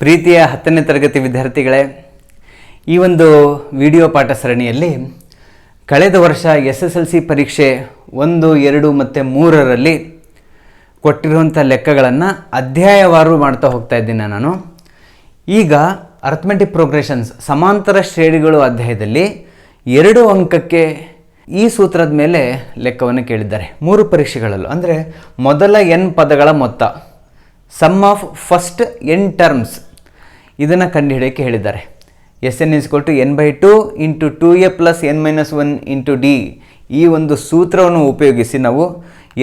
ಪ್ರೀತಿಯ ಹತ್ತನೇ ತರಗತಿ ವಿದ್ಯಾರ್ಥಿಗಳೇ, ಈ ಒಂದು ವಿಡಿಯೋ ಪಾಠ ಸರಣಿಯಲ್ಲಿ ಕಳೆದ ವರ್ಷ ಎಸ್ ಎಸ್ ಎಲ್ ಸಿ ಪರೀಕ್ಷೆ ಒಂದು, ಎರಡು ಮತ್ತು ಮೂರರಲ್ಲಿ ಕೊಟ್ಟಿರುವಂಥ ಲೆಕ್ಕಗಳನ್ನು ಅಧ್ಯಾಯವಾರು ಮಾಡ್ತಾ ಹೋಗ್ತಾ ಇದ್ದೀನಿ ನಾನು. ಈಗ ಅರ್ಥಮೆಟಿಕ್ ಪ್ರೋಗ್ರೆಷನ್ಸ್ ಸಮಾಂತರ ಶ್ರೇಣಿಗಳು ಅಧ್ಯಾಯದಲ್ಲಿ ಎರಡು ಅಂಕಕ್ಕೆ ಈ ಸೂತ್ರದ ಮೇಲೆ ಲೆಕ್ಕವನ್ನು ಕೇಳಿದ್ದಾರೆ. ಮೂರು ಪರೀಕ್ಷೆಗಳಲ್ಲೂ, ಅಂದರೆ ಮೊದಲ ಎನ್ ಪದಗಳ ಮೊತ್ತ sum of first N terms ಇದನ್ನು ಕಂಡುಹಿಡಿಯೋಕ್ಕೆ ಹೇಳಿದ್ದಾರೆ. S N is equal to N by two into two A plus N minus one into D ಈ ಒಂದು ಸೂತ್ರವನ್ನು ಉಪಯೋಗಿಸಿ ನಾವು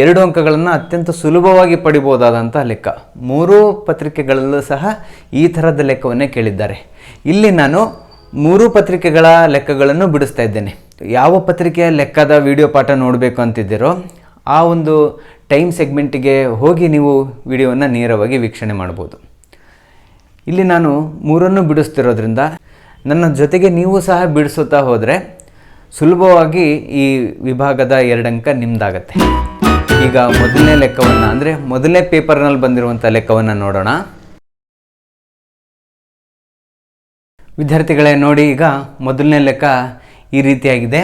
ಎರಡು ಅಂಕಗಳನ್ನು ಅತ್ಯಂತ ಸುಲಭವಾಗಿ ಪಡಿಬೋದಾದಂಥ ಲೆಕ್ಕ. ಮೂರೂ ಪತ್ರಿಕೆಗಳಲ್ಲೂ ಸಹ ಈ ಥರದ ಲೆಕ್ಕವನ್ನೇ ಕೇಳಿದ್ದಾರೆ. ಇಲ್ಲಿ ನಾನು ಮೂರು ಪತ್ರಿಕೆಗಳ ಲೆಕ್ಕಗಳನ್ನು ಬಿಡಿಸ್ತಾ ಇದ್ದೇನೆ. ಯಾವ ಪತ್ರಿಕೆಯ ಲೆಕ್ಕದ ವಿಡಿಯೋ ಪಾಠ ನೋಡಬೇಕು ಅಂತಿದ್ದೀರೋ ಆ ಒಂದು ಟೈಮ್ ಸೆಗ್ಮೆಂಟಿಗೆ ಹೋಗಿ ನೀವು ವಿಡಿಯೋವನ್ನು ನೇರವಾಗಿ ವೀಕ್ಷಣೆ ಮಾಡ್ಬೋದು. ಇಲ್ಲಿ ನಾನು ಮೂರನ್ನು ಬಿಡಿಸ್ತಿರೋದ್ರಿಂದ ನನ್ನ ಜೊತೆಗೆ ನೀವು ಸಹ ಬಿಡಿಸುತ್ತಾ ಹೋದರೆ ಸುಲಭವಾಗಿ ಈ ವಿಭಾಗದ ಎರಡಂಕ ನಿಮ್ಮದಾಗತ್ತೆ ಈಗ ಮೊದಲನೇ ಲೆಕ್ಕವನ್ನು, ಅಂದರೆ ಮೊದಲನೇ ಪೇಪರ್ನಲ್ಲಿ ಬಂದಿರುವಂಥ ಲೆಕ್ಕವನ್ನು ನೋಡೋಣ. ವಿದ್ಯಾರ್ಥಿಗಳೇ, ನೋಡಿ ಈಗ ಮೊದಲನೇ ಲೆಕ್ಕ ಈ ರೀತಿಯಾಗಿದೆ.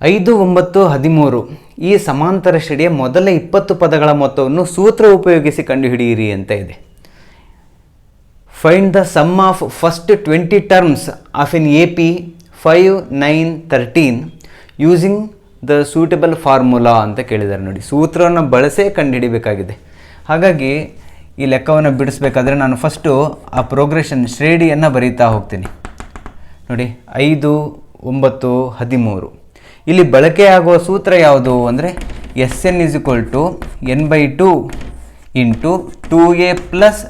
ಐದು, ಒಂಬತ್ತು, ಹದಿಮೂರು ಈ ಸಮಾಂತರ ಶ್ರೇಣಿಯ ಮೊದಲ ಇಪ್ಪತ್ತು ಪದಗಳ ಮೊತ್ತವನ್ನು ಸೂತ್ರ ಉಪಯೋಗಿಸಿ ಕಂಡುಹಿಡಿಯಿರಿ ಅಂತ ಇದೆ. Find the sum of first twenty terms of in A P five nine thirteen using the suitable formula ಅಂತ ಕೇಳಿದ್ದಾರೆ ನೋಡಿ. ಸೂತ್ರವನ್ನು ಬಳಸೇ ಕಂಡುಹಿಡಿಬೇಕಾಗಿದೆ. ಹಾಗಾಗಿ ಈ ಲೆಕ್ಕವನ್ನು ಬಿಡಿಸ್ಬೇಕಾದ್ರೆ ನಾನು ಫಸ್ಟು ಆ ಪ್ರೋಗ್ರೆಷನ್ ಶ್ರೇಣಿಯನ್ನು ಬರೀತಾ ಹೋಗ್ತೀನಿ. ನೋಡಿ, ಐದು, ಒಂಬತ್ತು, ಹದಿಮೂರು. ಇಲ್ಲಿ ಬಳಕೆಯಾಗುವ ಸೂತ್ರ ಯಾವುದು ಅಂದರೆ S N is equal to N by two into two A plus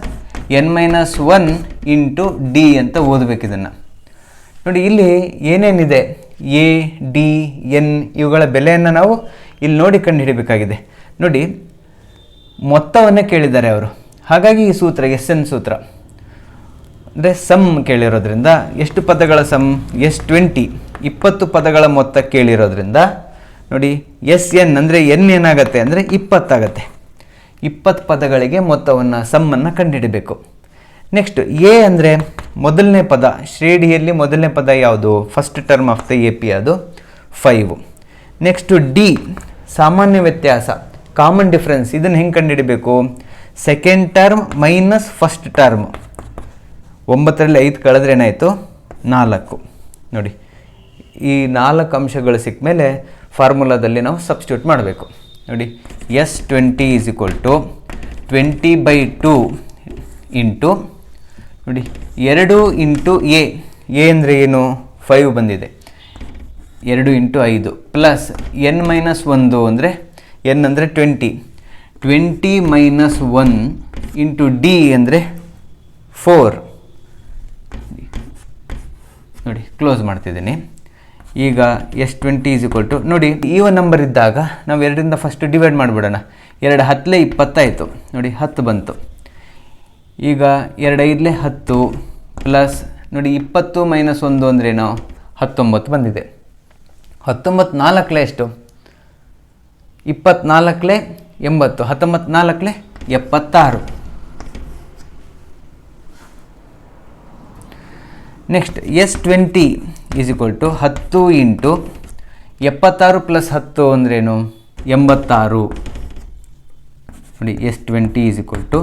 N minus one into D ಅಂತ ಓದಬೇಕು ಇದನ್ನು. ನೋಡಿ, ಇಲ್ಲಿ ಏನೇನಿದೆ? ಎ ಡಿ ಎನ್ ಇವುಗಳ ಬೆಲೆಯನ್ನು ನಾವು ಇಲ್ಲಿ ನೋಡಿ ಕಂಡು ಹಿಡಿಬೇಕಾಗಿದೆ. ನೋಡಿ, ಮೊತ್ತವನ್ನು ಕೇಳಿದ್ದಾರೆ ಅವರು. ಹಾಗಾಗಿ ಈ ಸೂತ್ರ ಎಸ್ ಎನ್ ಸೂತ್ರ. ಅಂದರೆ ಸಮ್ ಕೇಳಿರೋದ್ರಿಂದ ಎಷ್ಟು ಪದಗಳ ಸಮ್ ಎಸ್ ಟ್ವೆಂಟಿ ಇಪ್ಪತ್ತು ಪದಗಳ ಮೊತ್ತ ಕೇಳಿರೋದ್ರಿಂದ, ನೋಡಿ ಎಸ್ ಎನ್ ಅಂದರೆ ಎನ್ ಏನಾಗುತ್ತೆ ಅಂದರೆ ಇಪ್ಪತ್ತಾಗತ್ತೆ. ಇಪ್ಪತ್ತು ಪದಗಳಿಗೆ ಮೊತ್ತವನ್ನು, ಸಮ್ಮನ್ನು ಕಂಡುಹಿಡಬೇಕು. ನೆಕ್ಸ್ಟ್ ಎ ಅಂದರೆ ಮೊದಲನೇ ಪದ, ಶ್ರೇಣಿಯಲ್ಲಿ ಮೊದಲನೇ ಪದ ಯಾವುದು? First term of the A P ಅದು ಫೈವ್ ನೆಕ್ಸ್ಟು ಡಿ ಸಾಮಾನ್ಯ ವ್ಯತ್ಯಾಸ ಕಾಮನ್ ಡಿಫ್ರೆನ್ಸ್ ಇದನ್ನು ಹೆಂಗೆ ಕಂಡುಹಿಡಬೇಕು? Second term minus first term ಒಂಬತ್ತರಲ್ಲಿ ಐದು ಕಳೆದ್ರೆ ಏನಾಯಿತು? ನಾಲ್ಕು. ನೋಡಿ, ಈ ನಾಲ್ಕು ಅಂಶಗಳು ಸಿಕ್ಕ ಮೇಲೆ ಫಾರ್ಮುಲಾದಲ್ಲಿ ನಾವು ಸಬ್ಸ್ಟ್ಯೂಟ್ ಮಾಡಬೇಕು. ನೋಡಿ S twenty is equal to twenty by two into ನೋಡಿ, ಎರಡು ಇಂಟು ಎ ಎ ಅಂದರೆ ಏನು? ಫೈವ್ ಬಂದಿದೆ. ಎರಡು ಇಂಟು ಐದು ಪ್ಲಸ್ ಎನ್ ಮೈನಸ್ ಒಂದು ಅಂದರೆ ಎನ್ ಅಂದರೆ twenty twenty minus one into D ಅಂದರೆ ಫೋರ್ ನೋಡಿ ಕ್ಲೋಸ್ ಮಾಡ್ತಿದ್ದೀನಿ. ಈಗ S twenty is equal to ನೋಡಿ ಈವನ್ ನಂಬರ್ ಇದ್ದಾಗ ನಾವು ಎರಡರಿಂದ ಫಸ್ಟ್ ಡಿವೈಡ್ ಮಾಡಿಬಿಡೋಣ. ಎರಡು ಹತ್ತಲೇ ಇಪ್ಪತ್ತಾಯಿತು. ನೋಡಿ, ಹತ್ತು ಬಂತು. ಈಗ ಎರಡು ಐದಲೇ ಹತ್ತು ಪ್ಲಸ್ ನೋಡಿ, ಇಪ್ಪತ್ತು ಮೈನಸ್ ಒಂದು ಅಂದ್ರೇನು ಹತ್ತೊಂಬತ್ತು ಬಂದಿದೆ. ಹತ್ತೊಂಬತ್ತು ನಾಲ್ಕಲೇ ಎಷ್ಟು? ಇಪ್ಪತ್ನಾಲ್ಕಲೇ ಎಂಬತ್ತು. ಹತ್ತೊಂಬತ್ತು ನಾಲ್ಕಲೇ ಎಪ್ಪತ್ತಾರು. Next S twenty is equal to ಹತ್ತು ಇಂಟು ಎಪ್ಪತ್ತಾರು ಪ್ಲಸ್ ಹತ್ತು ಅಂದ್ರೇನು ಎಂಬತ್ತಾರು. ನೋಡಿ, S twenty is equal to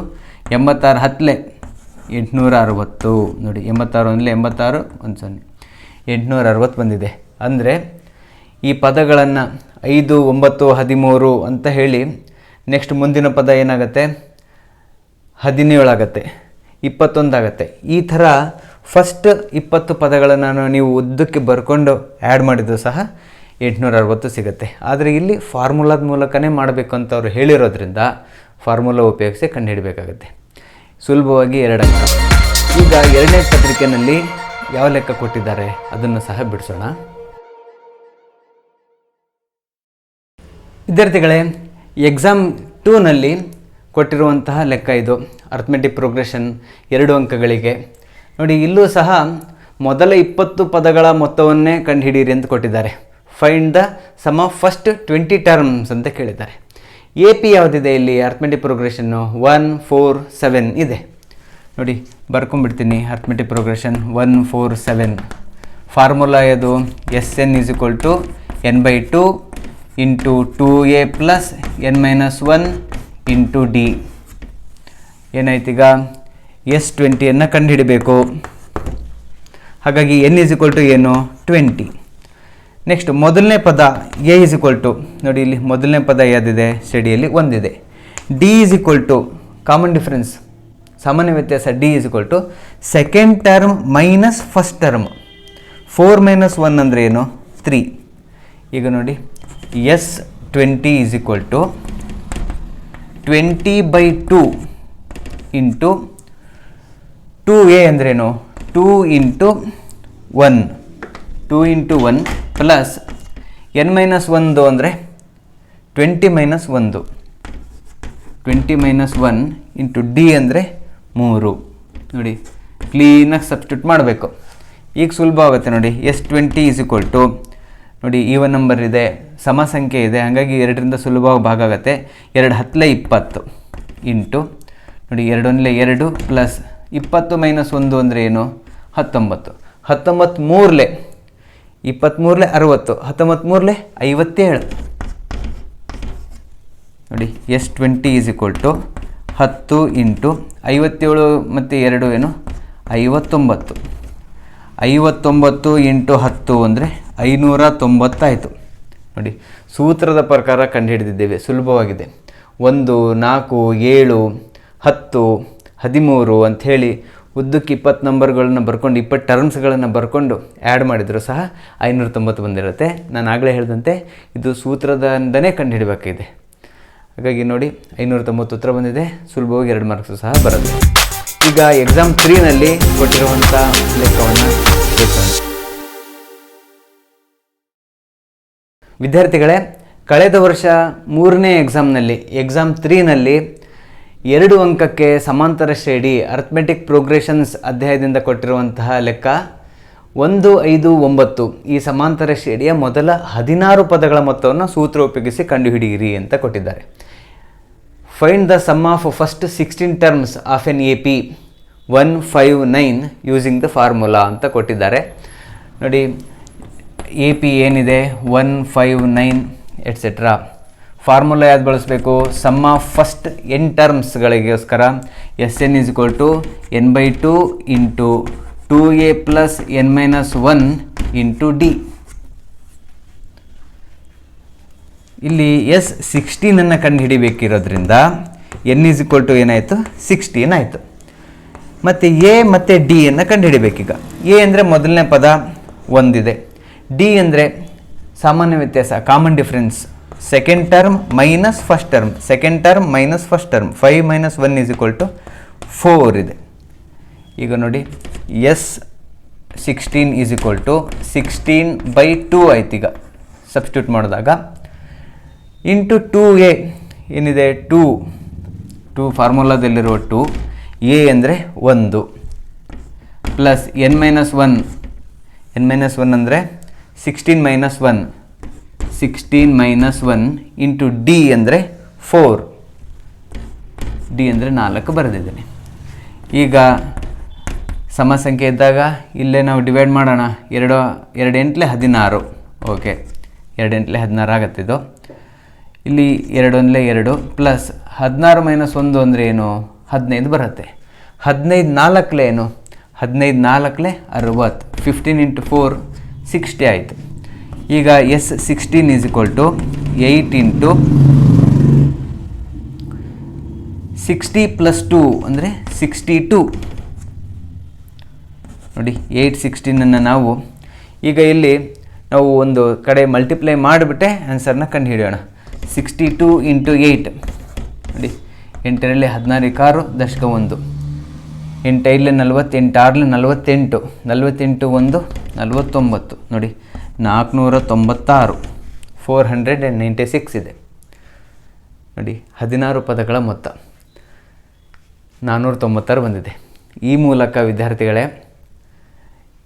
ಎಂಬತ್ತಾರು ಹತ್ತಲೆ ಎಂಟುನೂರ ಅರವತ್ತು ನೋಡಿ, ಎಂಬತ್ತಾರು ಅಂದರೆ ಎಂಬತ್ತಾರು, ಒಂದು ಸೊನ್ನೆ. ಎಂಟುನೂರ ಅರವತ್ತು ಬಂದಿದೆ. ಅಂದರೆ ಈ ಪದಗಳನ್ನು ಐದು, ಒಂಬತ್ತು, ಹದಿಮೂರು ಅಂತ ಹೇಳಿ ನೆಕ್ಸ್ಟ್ ಮುಂದಿನ ಪದ ಏನಾಗುತ್ತೆ? ಹದಿನೇಳು ಆಗುತ್ತೆ ಇಪ್ಪತ್ತೊಂದಾಗತ್ತೆ. ಈ ಥರ ಫಸ್ಟ್ ಇಪ್ಪತ್ತು ಪದಗಳನ್ನು ನೀವು ಉದ್ದಕ್ಕೆ ಬರ್ಕೊಂಡು ಆ್ಯಡ್ ಮಾಡಿದ್ದು ಸಹ ಎಂಟುನೂರ ಅರವತ್ತು ಸಿಗುತ್ತೆ. ಆದರೆ ಇಲ್ಲಿ ಫಾರ್ಮುಲಾದ ಮೂಲಕನೇ ಮಾಡಬೇಕು ಅಂತ ಅವರು ಹೇಳಿರೋದ್ರಿಂದ ಫಾರ್ಮುಲಾ ಉಪಯೋಗಿಸಿ ಕಂಡುಹಿಡಬೇಕಾಗುತ್ತೆ. ಸುಲಭವಾಗಿ ಎರಡು ಅಂಕ. ಈಗ ಎರಡನೇ ಪತ್ರಿಕೆಯಲ್ಲಿ ಯಾವ ಲೆಕ್ಕ ಕೊಟ್ಟಿದ್ದಾರೆ ಅದನ್ನು ಸಹ ಬಿಡಿಸೋಣ. ವಿದ್ಯಾರ್ಥಿಗಳೇ ಎಕ್ಸಾಮ್ ಟೂನಲ್ಲಿ ಕೊಟ್ಟಿರುವಂತಹ ಲೆಕ್ಕ ಇದು. ಅರ್ಥಮೆಟಿಕ್ ಪ್ರೋಗ್ರೆಷನ್ ಎರಡು ಅಂಕಗಳಿಗೆ ನೋಡಿ, ಇಲ್ಲೂ ಸಹ ಮೊದಲ ಇಪ್ಪತ್ತು ಪದಗಳ ಮೊತ್ತವನ್ನೇ ಕಂಡುಹಿಡಿಯಿರಿ ಅಂತ ಕೊಟ್ಟಿದ್ದಾರೆ. Find the sum of first twenty terms ಅಂತ ಕೇಳಿದ್ದಾರೆ. ಎ ಪಿ ಯಾವುದಿದೆ ಇಲ್ಲಿ? Arithmetic progression one four seven ಇದೆ. ನೋಡಿ, ಬರ್ಕೊಂಡ್ಬಿಡ್ತೀನಿ. Arithmetic progression one four seven formula ಇದು S N is equal to N by two into two A plus N minus one into D ಏನಾಯ್ತೀಗ? S ಟ್ವೆಂಟಿಯನ್ನು ಕಂಡುಹಿಡಬೇಕು. ಹಾಗಾಗಿ N is equal to ಏನು? Twenty next ಮೊದಲನೇ ಪದ A is equal to ನೋಡಿ ಇಲ್ಲಿ ಮೊದಲನೇ ಪದ ಯಾವುದಿದೆ? ಸ್ಟಡಿಯಲ್ಲಿ ಒಂದಿದೆ. D is equal to common difference ಸಾಮಾನ್ಯ ವ್ಯತ್ಯಾಸ D is equal to second term minus first term four minus one ಅಂದರೆ ಏನು? ತ್ರೀ ಈಗ ನೋಡಿ S twenty is equal to twenty by two into two A ಅಂದ್ರೇನು? Two into one two into one plus N minus ಒಂದು ಅಂದರೆ twenty minus ಒಂದು. Twenty minus one into D ಅಂದರೆ ಮೂರು. ನೋಡಿ ಕ್ಲೀನಾಗಿ ಸಬ್ಸ್ಟಿಟ್ಯೂಟ್ ಮಾಡಬೇಕು. ಈಗ ಸುಲಭ ಆಗುತ್ತೆ ನೋಡಿ. S twenty is equal to ನೋಡಿ ಈವನ್ ನಂಬರ್ ಇದೆ ಸಮ ಸಂಖ್ಯೆ ಇದೆ, ಹಾಗಾಗಿ ಎರಡರಿಂದ ಸುಲಭವಾಗಿ ಭಾಗ ಆಗುತ್ತೆ. ಎರಡು ಹತ್ತಲೇ ಇಪ್ಪತ್ತು ಇಂಟು ನೋಡಿ, ಎರಡೊಂದಲೇ ಎರಡು ಪ್ಲಸ್ ಇಪ್ಪತ್ತು ಮೈನಸ್ ಒಂದು ಅಂದರೆ ಏನು? ಹತ್ತೊಂಬತ್ತು. ಹತ್ತೊಂಬತ್ತು ಮೂರಲೆ ಇಪ್ಪತ್ತ್ಮೂರಲೆ ಅರುವತ್ತು. ಹತ್ತೊಂಬತ್ತು ಮೂರಲೆ ಐವತ್ತೇಳು. ನೋಡಿ S twenty is equal to ಹತ್ತು ಇಂಟು ಐವತ್ತೇಳು ಮತ್ತು ಎರಡು ಏನು? ಐವತ್ತೊಂಬತ್ತು. ಐವತ್ತೊಂಬತ್ತು ಇಂಟು ಹತ್ತು ಅಂದರೆ ಐನೂರ ತೊಂಬತ್ತಾಯಿತು ನೋಡಿ, ಸೂತ್ರದ ಪ್ರಕಾರ ಕಂಡುಹಿಡಿದಿದ್ದೇವೆ ಸುಲಭವಾಗಿದೆ. ಒಂದು, ನಾಲ್ಕು, ಏಳು, ಹತ್ತು ಹದಿಮೂರು ಅಂಥೇಳಿ ಉದ್ದಕ್ಕೆ ಇಪ್ಪತ್ತು ನಂಬರ್ಗಳನ್ನ ಬರ್ಕೊಂಡು, ಇಪ್ಪತ್ತು ಟರ್ಮ್ಸ್ಗಳನ್ನು ಬರ್ಕೊಂಡು ಆ್ಯಡ್ ಮಾಡಿದರೂ ಸಹ ಐನೂರ ತೊಂಬತ್ತು ಬಂದಿರುತ್ತೆ. ನಾನು ಆಗಲೇ ಹೇಳಿದಂತೆ, ಇದು ಸೂತ್ರದಿಂದನೇ ಕಂಡುಹಿಡಬೇಕಾಗಿದೆ. ಹಾಗಾಗಿ ನೋಡಿ, ಐನೂರ ತೊಂಬತ್ತು ಉತ್ತರ ಬಂದಿದೆ. ಸುಲಭವಾಗಿ ಎರಡು ಮಾರ್ಕ್ಸು ಸಹ ಬರುತ್ತೆ. ಈಗ ಎಕ್ಸಾಮ್ ತ್ರೀನಲ್ಲಿ ಕೊಟ್ಟಿರುವಂಥ ಲೆಕ್ಕವನ್ನು ವಿದ್ಯಾರ್ಥಿಗಳೇ, ಕಳೆದ ವರ್ಷ ಮೂರನೇ ಎಕ್ಸಾಮ್ನಲ್ಲಿ ಎಕ್ಸಾಮ್ ತ್ರೀನಲ್ಲಿ ಎರಡು ಅಂಕಕ್ಕೆ ಸಮಾಂತರ ಶ್ರೇಣಿ ಅರ್ಥಮೆಟಿಕ್ ಪ್ರೋಗ್ರೆಷನ್ಸ್ ಅಧ್ಯಾಯದಿಂದ ಕೊಟ್ಟಿರುವಂತಹ ಲೆಕ್ಕ ಒಂದು, ಐದು, ಒಂಬತ್ತು. ಈ ಸಮಾಂತರ ಶ್ರೇಣಿಯ ಮೊದಲ ಹದಿನಾರು ಪದಗಳ ಮೊತ್ತವನ್ನು ಸೂತ್ರ ಉಪಯೋಗಿಸಿ ಕಂಡುಹಿಡಿಯಿರಿ ಅಂತ ಕೊಟ್ಟಿದ್ದಾರೆ. Find the sum of first sixteen terms of an A P one five nine using the formula ಅಂತ ಕೊಟ್ಟಿದ್ದಾರೆ. ನೋಡಿ ಎ ಪಿ ಏನಿದೆ? One five nine etcetera formula ಯಾವ್ದು ಬಳಸಬೇಕು? Sum of first N ಟರ್ಮ್ಸ್ಗಳಿಗೋಸ್ಕರ S N is equal to N by two into two A plus N minus one into D ಇಲ್ಲಿ S ಸಿಕ್ಸ್ಟೀನನ್ನು ಕಂಡು ಹಿಡಿಬೇಕಿರೋದ್ರಿಂದ ಎನ್ ಇಸ್ ಇಕ್ವಲ್ ಟು ಏನಾಯಿತು? Sixteen ಆಯಿತು. ಮತ್ತು A ಮತ್ತು ಡಿ ಅನ್ನು ಕಂಡು ಹಿಡಿಬೇಕೀಗ ಎ ಅಂದರೆ ಮೊದಲನೇ ಪದ ಒಂದಿದೆ. ಡಿ ಅಂದರೆ ಸಾಮಾನ್ಯ ವ್ಯತ್ಯಾಸ common difference second term minus first term second term minus first term five minus one is equal to four ಇದೆ. ಈಗ ನೋಡಿ S sixteen is equal to sixteen by two ಆಯ್ತು ಈಗ. ಸಬ್ಸ್ಟ್ಯೂಟ್ ಮಾಡಿದಾಗ. ಇಂಟು ಟೂ ಎ ಏನಿದೆ? Two two ಫಾರ್ಮುಲಾದಲ್ಲಿರುವ two A ಅಂದರೆ ಒಂದು. Plus N minus one N minus one ಅಂದರೆ sixteen minus one sixteen minus one into D ಅಂದರೆ four D ಅಂದರೆ ನಾಲ್ಕು ಬರೆದಿದ್ದೀನಿ. ಈಗ ಸಮಸಂಖ್ಯೆ ಇದ್ದಾಗ ಇಲ್ಲೇ ನಾವು ಡಿವೈಡ್ ಮಾಡೋಣ. ಎರಡು ಎರಡು ಹದಿನಾರು. ಓಕೆ ಎರಡು ಹದಿನಾರು ಆಗತ್ತಿದು ಇಲ್ಲಿ ಎರಡೊಂದಲೇ ಎರಡು ಪ್ಲಸ್ ಹದಿನಾರು ಮೈನಸ್ ಒಂದು ಅಂದರೆ ಏನು? ಹದಿನೈದು ಬರುತ್ತೆ. ಹದಿನೈದು ನಾಲ್ಕಲೆ ಏನು? ಹದಿನೈದು ನಾಲ್ಕಲೆ ಅರವತ್ತು. ಫಿಫ್ಟೀನ್ ಇಂಟು ಫೋರ್ ಸಿಕ್ಸ್ಟಿ ಆಯಿತು. ಈಗ S sixteen is equal to eight into sixty plus two ಅಂದರೆ ಸಿಕ್ಸ್ಟಿ ಟು ನೋಡಿ ಏಯ್ಟ್ ಸಿಕ್ಸ್ಟೀನನ್ನು ನಾವು ಈಗ ಇಲ್ಲಿ ನಾವು ಒಂದು ಕಡೆ ಮಲ್ಟಿಪ್ಲೈ ಮಾಡಿಬಿಟ್ಟೆ ಆನ್ಸರ್ನ ಕಂಡು ಹಿಡಿಯೋಣ. ಸಿಕ್ಸ್ಟಿ ಟೂ ಇಂಟು ಏಯ್ಟ್ ನೋಡಿ, ಎಂಟರಲ್ಲಿ ಹದಿನಾರು ಕಾರು, ದಶಕ ಒಂದು. ಎಂಟೈದಲೆ ನಲ್ವತ್ತೆಂಟು ಆರ್ಲೆ ನಲ್ವತ್ತೆಂಟು ನಲ್ವತ್ತೆಂಟು ಒಂದು, ನಲ್ವತ್ತೊಂಬತ್ತು. ನೋಡಿ ನಾಲ್ಕುನೂರ ತೊಂಬತ್ತಾರು four hundred and ninety six ಇದೆ. ನೋಡಿ, ಹದಿನಾರು ಪದಗಳ ಮೊತ್ತ. ನಾನ್ನೂರ ತೊಂಬತ್ತಾರು ಬಂದಿದೆ. ಈ ಮೂಲಕ ವಿದ್ಯಾರ್ಥಿಗಳೇ,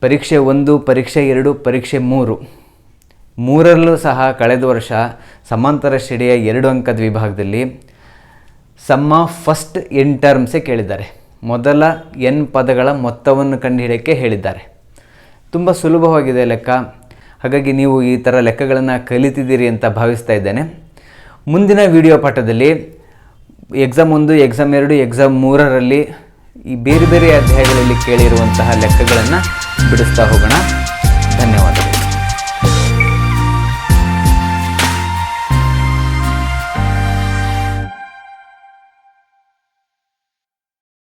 ಪರೀಕ್ಷೆ ಒಂದು, ಪರೀಕ್ಷೆ ಎರಡು, ಪರೀಕ್ಷೆ ಮೂರು. ಮೂರರಲ್ಲೂ ಸಹ ಕಳೆದ ವರ್ಷ ಸಮಾಂತರ ಶ್ರೇಣಿಯ ಎರಡು ಅಂಕದ ವಿಭಾಗದಲ್ಲಿ ಸಮ್ ಆಫ್ ಫಸ್ಟ್ ಎನ್ ಟರ್ಮ್ಸೇ ಕೇಳಿದ್ದಾರೆ. ಮೊದಲ ಎನ್ ಪದಗಳ ಮೊತ್ತವನ್ನು ಕಂಡುಹಿಡಿಯೋಕ್ಕೆ ಹೇಳಿದ್ದಾರೆ. ತುಂಬ ಸುಲಭವಾಗಿದೆ ಲೆಕ್ಕ. ಹಾಗಾಗಿ ನೀವು ಈ ಥರ ಲೆಕ್ಕಗಳನ್ನು ಕಲಿತಿದ್ದೀರಿ ಅಂತ ಭಾವಿಸ್ತಾ ಇದ್ದೇನೆ. ಮುಂದಿನ ವಿಡಿಯೋ ಪಾಠದಲ್ಲಿ ಎಕ್ಸಾಮ್ ಒಂದು, ಎಕ್ಸಾಮ್ ಎರಡು, ಎಕ್ಸಾಮ್ ಮೂರರಲ್ಲಿ ಈ ಬೇರೆ ಬೇರೆ ಅಧ್ಯಾಯಗಳಲ್ಲಿ ಕೇಳಿರುವಂತಹ ಲೆಕ್ಕಗಳನ್ನು ಬಿಡಿಸ್ತಾ ಹೋಗೋಣ. ಧನ್ಯವಾದ.